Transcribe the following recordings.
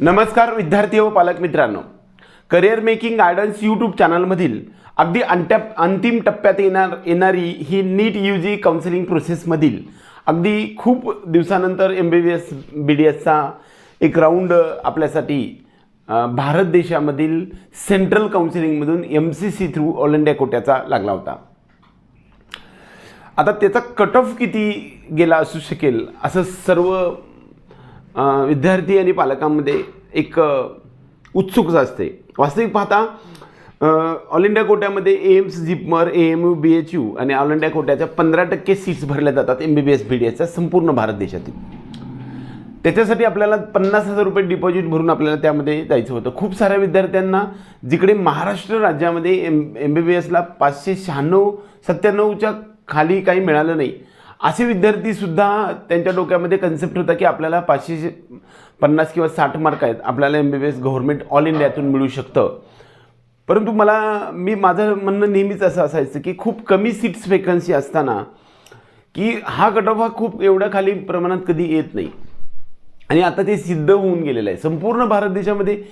नमस्कार विद्यार्थी व पालक मित्रांनो. करिअर मेकिंग गायडन्स यूट्यूब चॅनलमधील अगदी अंत्या अंतिम टप्प्यात येणार येणारी ही नीट यू जी काउन्सिलिंग प्रोसेसमधील अगदी खूप दिवसानंतर M B B S B D एसचा एक राऊंड आपल्यासाठी भारत देशामधील central काउन्सिलिंगमधून M C C through all India कोट्याचा लागला होता. आता त्याचा कट ऑफ किती गेला असू शकेल असं सर्व विद्यार्थी आणि पालकांमध्ये एक उत्सुकता असते. वास्तविक पाहता all India कोट्यामध्ये AIIMS JIPMER A M U B H U आणि ऑल इंडिया कोट्याच्या पंधरा टक्के सीट्स भरल्या जातात M B B S B D एसच्या संपूर्ण भारत देशातील. त्याच्यासाठी आपल्याला पन्नास हजार रुपये डिपॉझिट भरून आपल्याला त्यामध्ये जायचं होतं. खूप साऱ्या विद्यार्थ्यांना जिकडे महाराष्ट्र राज्यामध्ये एम एम बी बी एसला पाचशे शहाण्णव सत्त्याण्णवच्या खाली काही मिळालं नाही असे विद्यार्थीसुद्धा त्यांच्या डोक्यामध्ये कन्सेप्ट होता की आपल्याला पाचशे पन्नास किंवा साठ मार्क आहेत. आपल्याला M B B S government all इंडियातून मिळू शकतं. परंतु मला मी माझं म्हणणं नेहमीच असं असायचं की खूप कमी सीट्स वेकन्सी असताना की हा कट ऑफ हा खूप एवढ्या खाली प्रमाणात कधी येत नाही. आणि आता ते सिद्ध होऊन गेलेलं आहे. संपूर्ण भारत देशामध्ये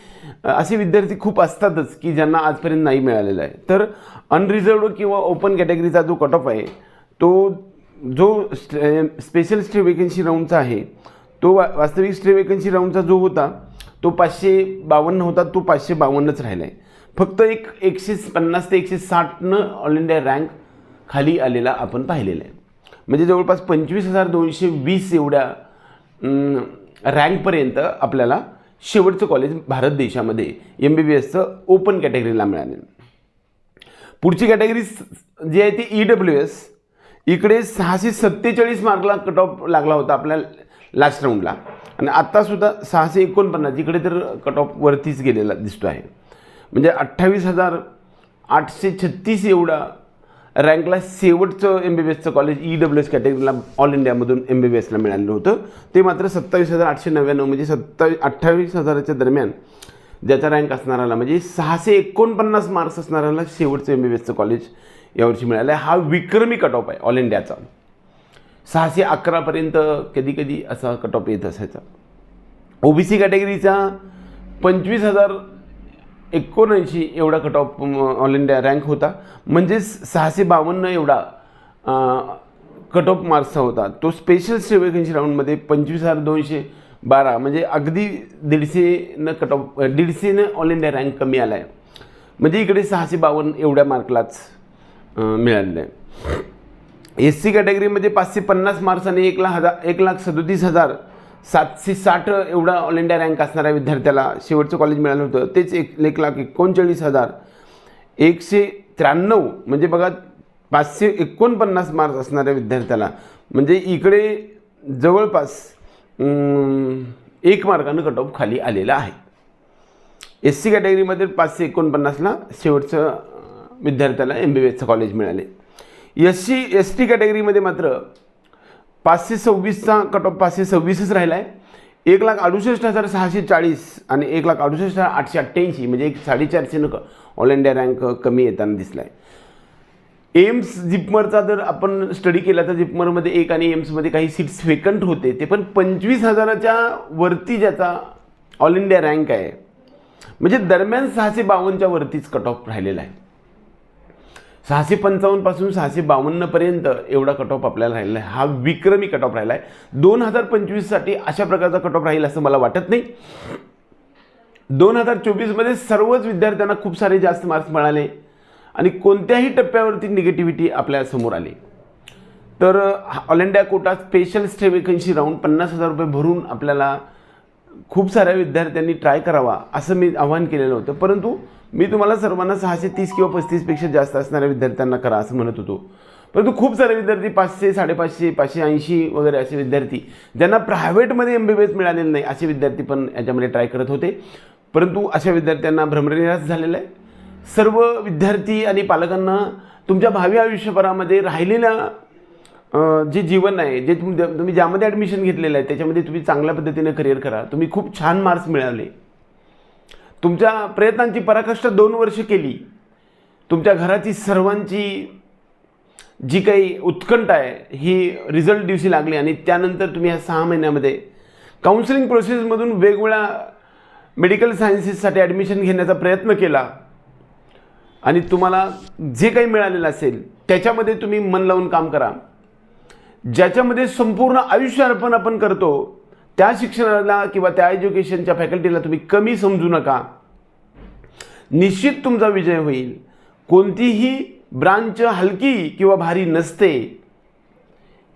असे विद्यार्थी खूप असतातच की ज्यांना आजपर्यंत नाही मिळालेला आहे. तर अनरिझर्वड किंवा ओपन कॅटेगरीचा जो कट ऑफ आहे तो जो स्पेशल स्टे वेकन्सी राऊंडचा आहे तो वा वास्तविक स्टे वेकन्सी राऊंडचा जो होता तो पाचशे बावन्न होता तो पाचशे बावन्नच राहिला आहे फक्त एक एकशे पन्नास ते एकशे साठनं ऑल इंडिया रँक खाली आलेला आपण पाहिलेला आहे. म्हणजे जवळपास पंचवीस हजार दोनशे वीस एवढ्या रँकपर्यंत आपल्याला शेवटचं कॉलेज भारत देशामध्ये एम बी बी एसचं ओपन कॅटेगरीला मिळाले पुढची कॅटेगरी जी आहे ती ई डब्ल्यू एस इकडे सहाशे सत्तेचाळीस मार्कला कट ऑफ लागला होता आपल्या लास्ट राऊंडला आणि आत्तासुद्धा सहाशे एकोणपन्नास इकडे तर कट ऑफवरतीच गेलेला दिसतो आहे. म्हणजे अठ्ठावीस हजार आठशे छत्तीस एवढा रँकला शेवटचं एम बी बी एसचं कॉलेज ई डब्ल्यू एस कॅटेगरीला ऑल इंडियामधून एम बी बी एसला मिळालेलं होतं. ते मात्र सत्तावीस हजार आठशे नव्याण्णव म्हणजे सत्तावीस अठ्ठावीस हजाराच्या दरम्यान ज्याचा रँक असणाराला म्हणजे सहाशे एकोणपन्नास मार्क्स असणाऱ्याला शेवटचं एम बी बी एसचं कॉलेज यावर्षी मिळाला आहे हा विक्रमी कट ऑफ आहे ऑल इंडियाचा सहाशे अकरापर्यंत कधी कधी असा कट ऑफ येत असायचा. ओबीसी कॅटेगरीचा पंचवीस हजार एकोणऐंशी एवढा cut off all India rank होता. म्हणजेच सहाशे बावन्न एवढा कट ऑफ मार्क्सचा होता. तो स्पेशल स्टे राऊंडमध्ये पंचवीस हजार दोनशे बारा म्हणजे अगदी दीडशेनं कट ऑफ दीडशेनं ऑल इंडिया रँक कमी आला आहे म्हणजे इकडे सहाशे बावन्न एवढ्या मार्कलाच मिळालेलं आहे. एस सी कॅटेगरीमध्ये पाचशे पन्नास मार्क्स आणि एक लाख हजार एक लाख सदोतीस हजार सातशे साठ एवढा ऑल इंडिया रँक असणाऱ्या विद्यार्थ्याला शेवटचं कॉलेज मिळालं होतं. तेच एक एक लाख एकोणचाळीस हजार एकशे त्र्याण्णव म्हणजे बघा पाचशे एकोणपन्नास मार्क्स असणाऱ्या विद्यार्थ्याला. म्हणजे इकडे जवळपास एक मार्कानं कट ऑफ खाली आलेला आहे. एस सी कॅटेगरीमध्ये पाचशे एकोणपन्नासला शेवटचं विद्यार्थ्याला एम बी बी एसचं कॉलेज मिळाले. एस सी एस टी कॅटेगरीमध्ये मात्र पाचशे सव्वीसचा कट ऑफ पाचशे सव्वीसच राहिला आहे एक लाख अडुसष्ट हजार सहाशे चाळीस आणि एक लाख अडुसष्ट हजार आठशे अठ्ठ्याऐंशी म्हणजे एक साडेचारशेनं क ऑल इंडिया रँक कमी येताना दिसला आहे एम्स जिपमरचा जर आपण स्टडी केला तर जिपमरमध्ये एक आणि एम्समध्ये काही सीट्स वेकंट होते. ते पण पंचवीस हजाराच्या वरती ज्याचा ऑल इंडिया रँक आहे. म्हणजे दरम्यान सहाशे बावन्नच्या वरतीच कट ऑफ राहिलेला आहे. सहाशे पंचावन्नपासून सहाशे बावन्नपर्यंत एवढा कट ऑफ आपल्याला राहिलेला आहे. हा विक्रमी कट ऑफ राहिला आहे दोन हजार पंचवीससाठी अशा प्रकारचा कट ऑफ राहील असं मला वाटत नाही. दोन हजार चोवीसमध्ये सर्वच विद्यार्थ्यांना खूप सारे जास्त मार्क्स मिळाले आणि कोणत्याही टप्प्यावरती निगेटिव्हिटी आपल्यासमोर आली. तर all India quota special stray vacancy round पन्नास हजार रुपये भरून आपल्याला खूप साऱ्या विद्यार्थ्यांनी ट्राय करावा असं मी आवाहन केलेलं होतं. परंतु मी तुम्हाला सर्वांना सहाशे तीस किंवा पस्तीसपेक्षा जास्त असणाऱ्या विद्यार्थ्यांना करा असं म्हणत होतो. परंतु खूप सारे विद्यार्थी पाचशे साडेपाचशे पाचशे ऐंशी वगैरे असे विद्यार्थी ज्यांना प्रायव्हेटमध्ये एम बी बी एस मिळालेलं नाही असे विद्यार्थी पण याच्यामध्ये ट्राय करत होते. परंतु अशा विद्यार्थ्यांना भ्रमनिराश झालेला आहे. सर्व विद्यार्थी आणि पालकांना तुमच्या भावी आयुष्यभरामध्ये राहिलेल्या जे जीवन आहे जे तुम्ही तुम्ही ज्यामध्ये ॲडमिशन घेतलेलं आहे त्याच्यामध्ये तुम्ही चांगल्या पद्धतीने करिअर करा. तुम्ही खूप छान मार्क्स मिळाले. तुमच्या प्रयत्नांची पराकाष्ठा दोन वर्ष केली. तुमच्या घराची सर्वांची जी काही उत्कंठा आहे ही रिझल्ट दिवशी लागली आणि त्यानंतर तुम्ही ह्या सहा महिन्यामध्ये काउन्सिलिंग प्रोसेसमधून वेगवेगळ्या मेडिकल सायन्सेससाठी ॲडमिशन घेण्याचा प्रयत्न केला. आणि तुम्हाला जे काही मिळालेलं असेल त्याच्यामध्ये तुम्ही मन लावून काम करा. ज्याच्यामध्ये संपूर्ण आयुष्य अर्पण आपण करतो त्या शिक्षणाला किंवा त्या एज्युकेशनच्या फॅकल्टीला तुम्ही कमी समजू नका. निश्चित तुमचा विजय होईल. कोणतीही ब्रांच हलकी किंवा भारी नसते.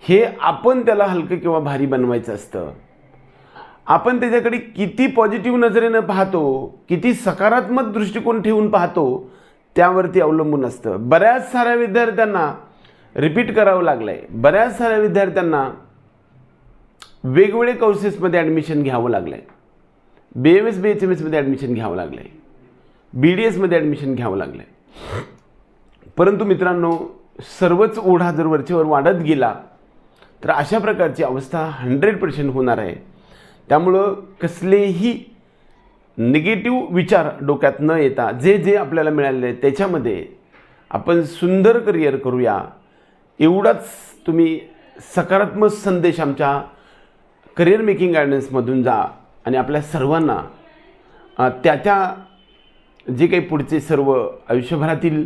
हे आपण त्याला हलकं किंवा भारी बनवायचं असतं. आपण त्याच्याकडे किती पॉझिटिव्ह नजरेनं पाहतो किती सकारात्मक दृष्टिकोन ठेवून पाहतो त्यावरती अवलंबून असतं. बऱ्याच साऱ्या विद्यार्थ्यांना रिपीट करावं लागलं आहे बऱ्याच साऱ्या विद्यार्थ्यांना वेगवेगळे कोर्सेसमध्ये ॲडमिशन घ्यावं लागलं आहे B M S B H M एसमध्ये ॲडमिशन घ्यावं लागलं आहे बी डी एसमध्ये ॲडमिशन घ्यावं लागलं आहे परंतु मित्रांनो सर्वच ओढा जर वरचेवर वाढत गेला तर अशा प्रकारची अवस्था हंड्रेड पर्सेंट होणार आहे. त्यामुळं कसलेही निगेटिव्ह विचार डोक्यात न येता जे जे आपल्याला मिळालेलं आहे त्याच्यामध्ये आपण सुंदर करिअर करूया. एवढाच तुम्ही सकारात्मक संदेश आमच्या करिअर मेकिंग गायडन्समधून जा आणि आपल्या सर्वांना त्या त्या जे काही पुढचे सर्व आयुष्यभरातील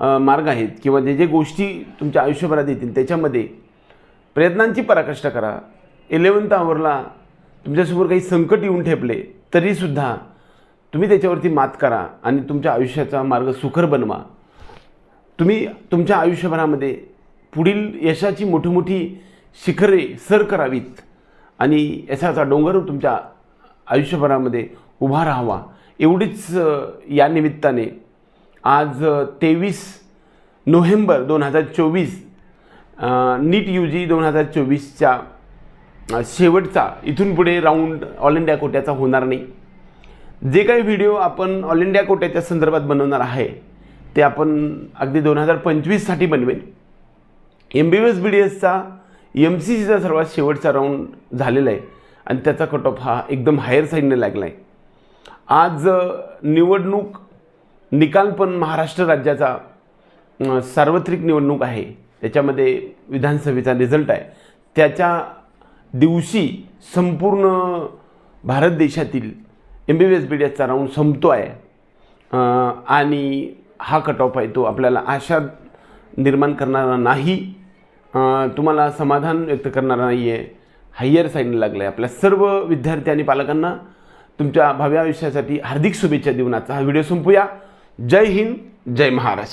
मार्ग आहेत किंवा जे जे गोष्टी तुमच्या आयुष्यभरात येतील त्याच्यामध्ये प्रयत्नांची पराकाष्ठा करा. इलेवन्थ आवरला तुमच्यासमोर काही संकट येऊन ठेपले तरीसुद्धा तुम्ही त्याच्यावरती मात करा आणि तुमच्या आयुष्याचा मार्ग सुखर बनवा. तुम्ही तुमच्या आयुष्यभरामध्ये पुढील यशाची मोठी मोठी शिखरे सर करावीत. आणि यशाचा डोंगर तुमच्या आयुष्यभरामध्ये उभा राहावा. एवढीच या निमित्ताने आज तेवीस नोव्हेंबर दोन हजार चोवीस नीट यू जी दोन हजार चोवीसच्या शेवटचा इथून पुढे राऊंड ऑल इंडिया कोट्याचा होणार नाही. जे काही व्हिडिओ आपण ऑल इंडिया कोट्याच्या संदर्भात बनवणार आहे ते आपण अगदी दोन हजार पंचवीससाठी बनवेन. M B B S B D एसचा M C सीचा सर्वात शेवटचा राऊंड झालेला आहे. आणि त्याचा कट ऑफ हा एकदम हायर साईडने लागला आहे. आज निवडणूक निकाल पण महाराष्ट्र राज्याचा सार्वत्रिक निवडणूक आहे. त्याच्यामध्ये विधानसभेचा रिझल्ट आहे. त्याच्या दिवशी संपूर्ण भारत देशातील M B B S B D एसचा round संपतो आहे आणि हा कट ऑफ आहे तो आपल्याला आशा निर्माण करणारा नाही. तुम्हाला समाधान व्यक्त करणारा नाही आहे हायर साईडने लागलं आहे आपल्या सर्व विद्यार्थी आणि पालकांना तुमच्या भव्या आयुष्यासाठी हार्दिक शुभेच्छा देऊन आजचा हा व्हिडिओ संपूया. जय हिंद जय महाराष्ट्र.